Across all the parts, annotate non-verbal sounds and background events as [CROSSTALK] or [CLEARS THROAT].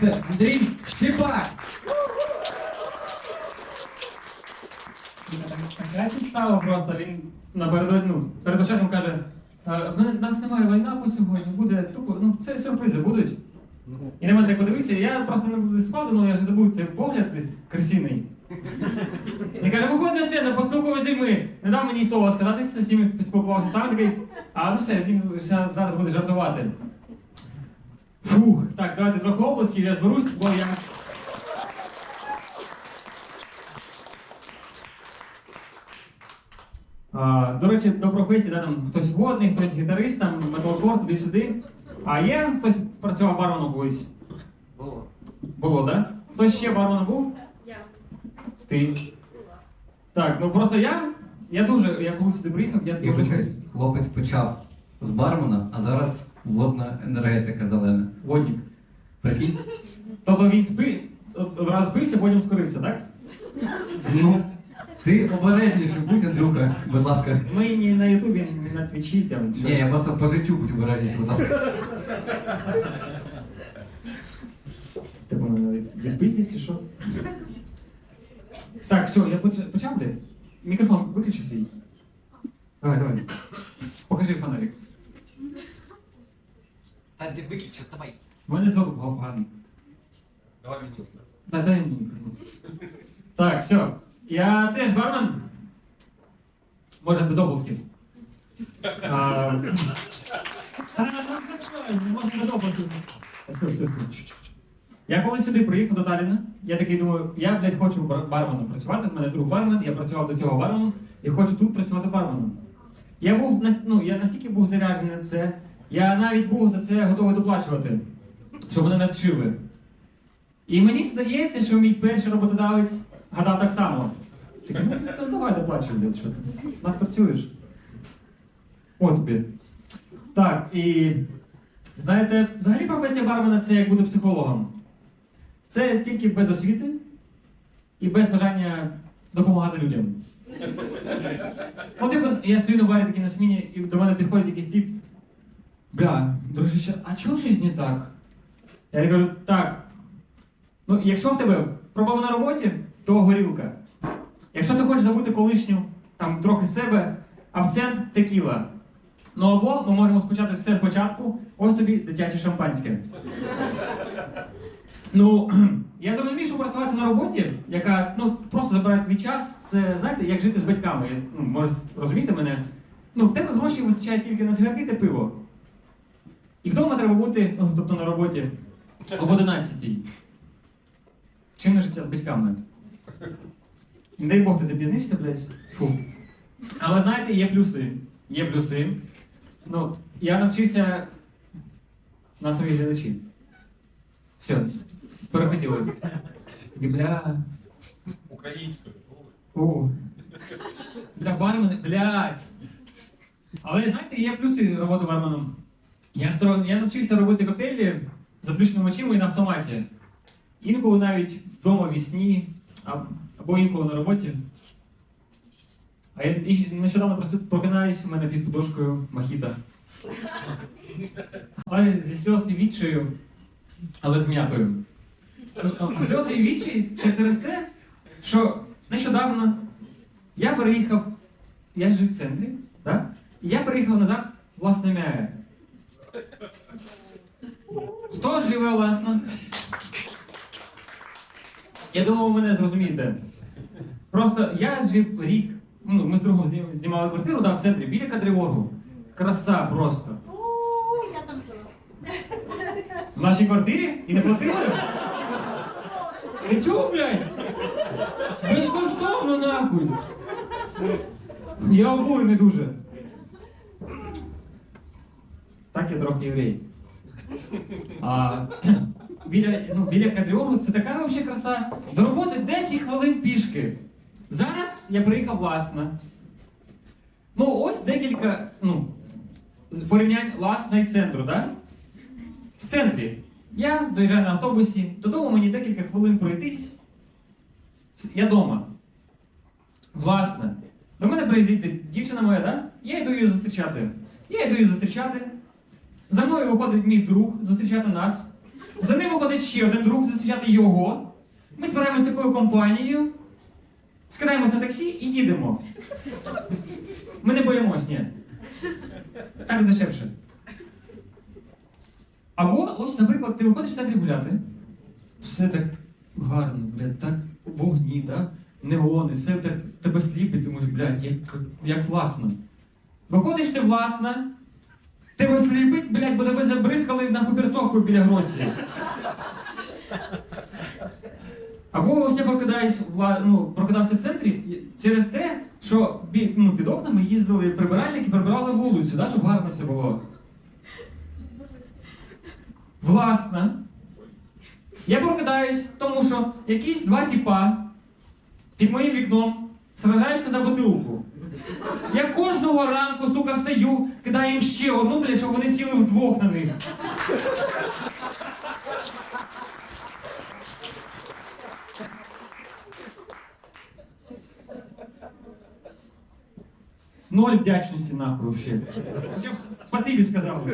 Це Андрій Щепак. Підстава просто, він напередодні, ну, перед початком каже, «А, в нас немає лайнапу сьогодні, буде тупо, ну це сюрпризи будуть. І на мене так подивився, я просто не спав, ну я ж забув цей погляд красивий. І каже, виходь на сцену, поспілкуйся з людьми. Не дав мені слова сказати, з всіми спілкувався сам такий, а ну все, він зараз буде жартувати. Фух, так, давайте трохи обласків, я зберусь, бо я. А, до речі, до професії, да, там хтось водний, хтось гітарист, там металкор, туди-сюди. А є хтось працював барменом колись? Було. Було, так? Да? Хтось ще барменом був? Я Ти. була. Так, ну просто я. Я дуже, я коли сюди приїхав, я Я дуже. хлопець почав з бармена, а зараз водна енергетика зелена. Водник. Прикинь? Тобто він от- одразу спився, потім скорився, так? Ну, ти обережніше будь, Андрюха, будь ласка. Ми не на Ютубі, не на Твічі, там щось. Ні, я просто по життю будь обережніше, будь ласка. Ти мене відпиздять чи що? Так, все, я поч- почав, блядь? Мікрофон виключи свій. Давай, давай. Покажи фонарик. Та ти виключи, давай. У мене зору поганий. Давай мені. Дай, дай мені мікрофон. Так, все. Я теж бармен. Може без обласків. А, та, ну, це що, Можна без обласків. Я коли сюди приїхав до Талліна, я такий думаю, я, блядь, хочу бар- барменом працювати. В мене друг бармен, я працював до цього барменом і хочу тут працювати барменом. Я був нас- ну, я настільки був заряджений на це, я навіть був за це готовий доплачувати, щоб мене навчили. І мені здається, що мій перший роботодавець гадав так само. Такий, ну, давай доплачуй, блядь, що ти. Нас працюєш. От тобі. Так, і знаєте, взагалі професія бармена це як бути психологом. Це тільки без освіти і без бажання допомагати людям. От я стою на барі такий на сміні, і до мене підходить якийсь тип. Бля, дружище, а чого щось не так? Я кажу, так. Ну, якщо в тебе проблема на роботі, то горілка. Якщо ти хочеш забути колишню, там трохи себе, абсент текіла. Ну або ми можемо спочати все спочатку, ось тобі дитяче шампанське. Ну, [CLEARS THROAT] я зрозумів, що працювати на роботі, яка ну, просто забирає твій час, це знаєте, як жити з батьками. Ну, може розуміти мене. Ну, в тебе грошей вистачає тільки на цигарки та пиво. І вдома треба бути, ну, тобто на роботі, об 11. Чинне життя з батьками. Не дай Бог ти запізнишся, блядь. Фу. Але знаєте, є плюси. Є плюси. Ну, я навчився настрові глядачі. Все, перехотіли. Бля. Українською. О. Бля, бармени, блядь. Але знаєте, є плюси роботи барменом. Я, я навчився робити коктейлі заплющеними очима і на автоматі. Інколи навіть вдома в сні, або інколи на роботі. А я нещодавно прокинаюсь, у мене під подушкою мохіта. Але зі сльоз і відчаю, але з м'ятою. Сльози і відчай через те, що нещодавно я переїхав, я жив в центрі, да? і я переїхав назад власне м'яє. Хто живе власно? Я думаю, ви мене зрозумієте. Просто я жив рік, ну, ми з другом знімали квартиру да, в центрі біля Кадриворгу. Краса просто. Я там жила. В нашій квартирі і не платили? Ти чого, блядь? Безкоштовно нахуй. Я обурений дуже. Так я трохи єврей. А, [CLEARS THROAT] біля, ну, біля Кадріоргу це така взагалі краса. До роботи 10 хвилин пішки. Зараз я приїхав власно. Ну, ось декілька ну, порівнянь власне і центру? Да? В центрі. Я доїжджаю на автобусі, додому мені декілька хвилин пройтись. Я вдома. Власне. До мене приїздить дівчина моя, да? Я йду її зустрічати. Я йду її зустрічати. За мною виходить мій друг зустрічати нас. За ним виходить ще один друг зустрічати його. Ми збираємось такою компанією, скидаємось на таксі і їдемо. Ми не боїмось, ні. Так дешевше. Або, ось, наприклад, ти виходиш центрі гуляти. Все так гарно, блядь, так вогні, так? Неони, все так тебе сліпить, думаєш, блядь, як, як класно. Виходиш ти власно, тебе сліпить, блядь, бо тебе забризкали на перцовку біля гросі. Або ось я прокидаюсь, ну, прокидався в центрі через те, що ну, під окнами їздили прибиральники, прибирали вулицю, да, щоб гарно все було. Власне. Я прокидаюсь, тому що якісь два тіпа під моїм вікном сражаються за бутилку. Я кожного ранку, сука, встаю, кидаю їм ще одну, блядь, щоб вони сіли вдвох на них. Ноль вдячності нахуй б спасибі сказав.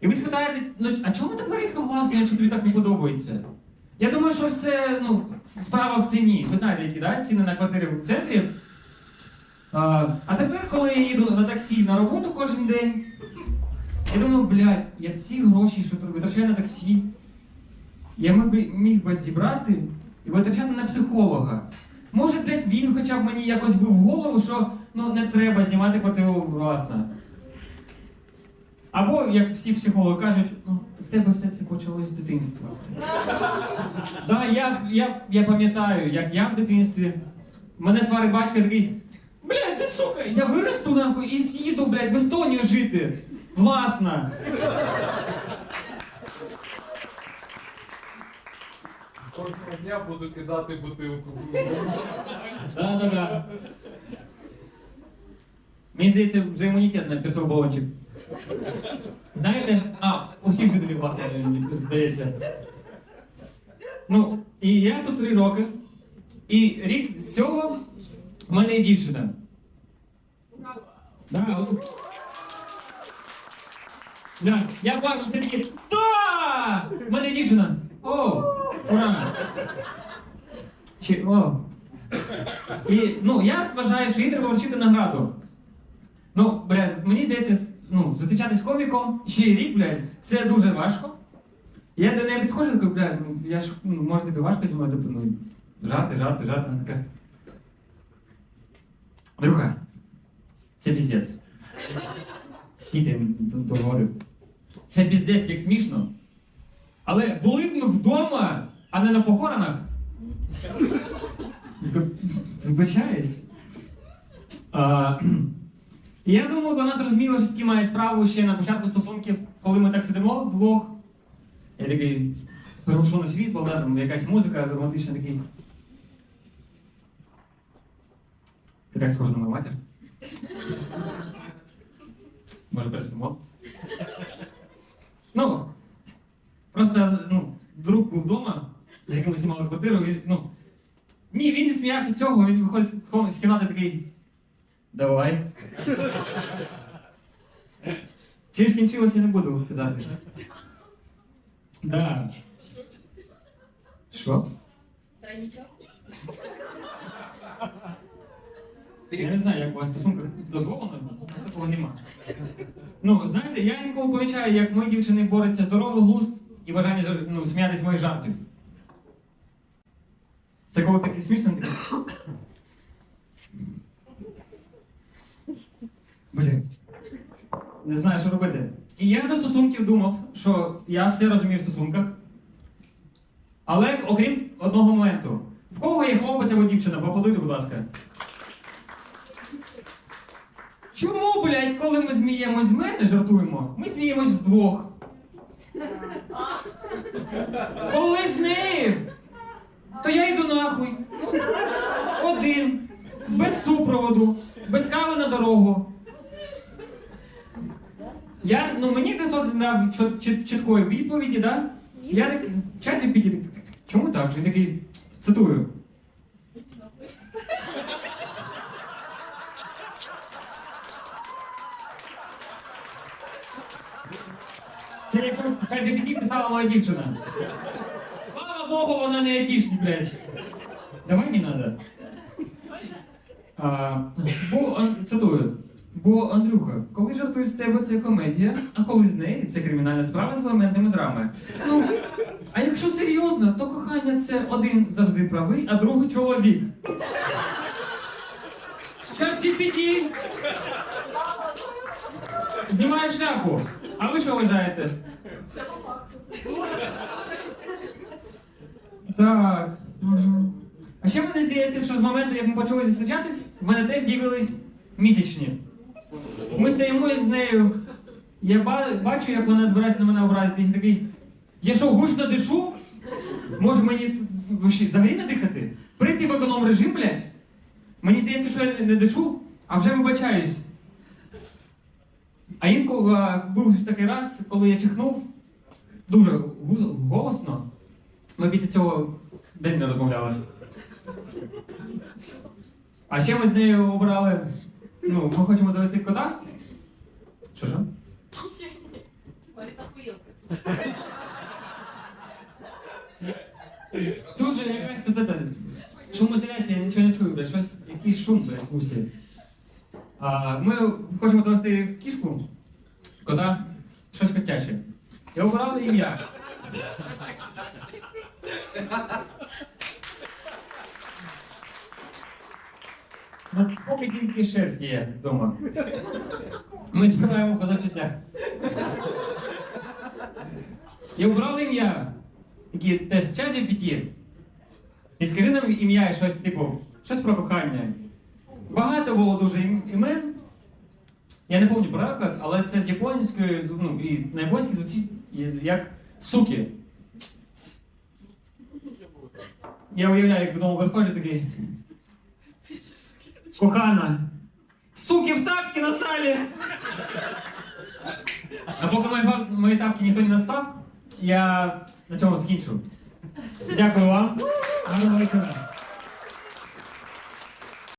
І ви спитаєте, ну а чому ти переїхав власне, якщо тобі так не подобається? Я думаю, що все ну, справа в ціні. Ви знаєте, які да? ціни на квартири в центрі. А, тепер, коли я їду на таксі на роботу кожен день, я думаю, блядь, я ці гроші, що витрачаю на таксі, я міг би, зібрати і витрачати на психолога. Може, блядь, він хоча б мені якось був в голову, що ну, не треба знімати квартиру власне. Або, як всі психологи кажуть, ну, в тебе все це почалось з дитинства. Да, я, я, пам'ятаю, як я в дитинстві. Мене сварить батько такий, блядь, ти сука, я виросту нахуй і з'їду, блядь, в Естонію жити. Власно. Кожного дня буду кидати бутилку. Да, да, да. Мені здається, вже імунітет на пісок балончик. Знаєте, а, у всіх жителів, власне, мені здається. Ну, і я тут три роки. І рік з цього в мене є дівчина. Да, от. Да, я бачу, все таки. Да! В мене є дівчина. О! Ура! Чи, о. І ну, я вважаю, що їй треба вручити награду. Ну, блядь, мені здається, ну, зустрічатись з коміком ще й рік, блядь, це дуже важко. Я до неї підходжу, кажу, блядь, я ж, ну, може тобі важко зі мною, ну, жарти, жарти, жарти. Вона така. Друга, це піздець. Стійте, договорив. Це піздець, як смішно. Але були б ми вдома, а не на похоронах. Вибачаюсь. А, [CLEARS THROAT] я думаю, вона зрозуміла, що з ким має справу ще на початку стосунків, коли ми так сидимо вдвох. Я такий приглушене світло, да, там якась музика романтична такий. Ти так схожа на мою матір. Може, переспимо? Ну, просто ну, друг був вдома, з яким ми знімали квартиру, і, ну, ні, він не сміявся з цього, він виходить з кімнати такий. Давай. Чим скінчилося, не буду казати. Да. Що? Тройничок. Я не знаю, як у вас в стосунках дозволено, у такого нема. Ну, знаєте, я інколи помічаю, як мої дівчини борються здоровий глузд і бажання ну, сміятися з моїх жартів. Це коли таке смішно, таке. Блін. Не знаю, що робити. І я до стосунків думав, що я все розумію в стосунках. Але окрім одного моменту. В кого є хлопець або дівчина? Поаплодуйте, будь ласка. Чому, блядь, коли ми зміємось з мене, жартуємо, ми сміємось з двох. Коли з нею, то я йду нахуй. Один, без супроводу, без кави на дорогу. Я, ну мені не дав чіт- чіт- чіткої відповіді, да? Я чаті підійде. Чому так? Він такий, цитую. Це якщо ChatGPT писала моя дівчина. Слава Богу, вона не айтішник, блядь. Давай не надо. А, бо, а, цитую. Бо, Андрюха, коли жартую з тебе, це комедія, а коли з неї це кримінальна справа з елементами драми. Ну, а якщо серйозно, то кохання це один завжди правий, а другий чоловік. GPT. Знімаю шляпу. А ви що вважаєте? Так. Мгм. А ще мені здається, що з моменту, як ми почали зустрічатись, в мене теж з'явились місячні. Ми стоїмо з нею. Я бачу, як вона збирається на мене образитись, і такий. Я що, гучно дишу? Може мені взагалі не дихати? Прийти в економ режим, блядь? Мені здається, що я не дишу, а вже вибачаюсь. А інколи був такий раз, коли я чихнув дуже голосно. Ми після цього день не розмовляли. А ще ми з нею обрали. Ну, ми хочемо завести кота. Що? Говорит. Тут же якась тут шумоізоляція, я нічого не чую, блядь, щось, якийсь шум, блядь, в усі. Ми хочемо завести кішку, кота, щось котяче. І обрали ім'я. Ну, поки тільки шерсть є вдома. Ми збираємо по запчастях. І обрали ім'я. Такі теж чат GPT. І скажи нам ім'я щось, типу, щось про кохання. Багато було дуже імен. Я не пам'ятаю переклад, але це з японської, ну, і на японській звучить як суки. Я уявляю, як додому виходжу такий. Кохана. Суки в тапки насали! А поки мої, мої тапки ніхто не насав, я на цьому скінчу. Дякую вам. Гарного вечора.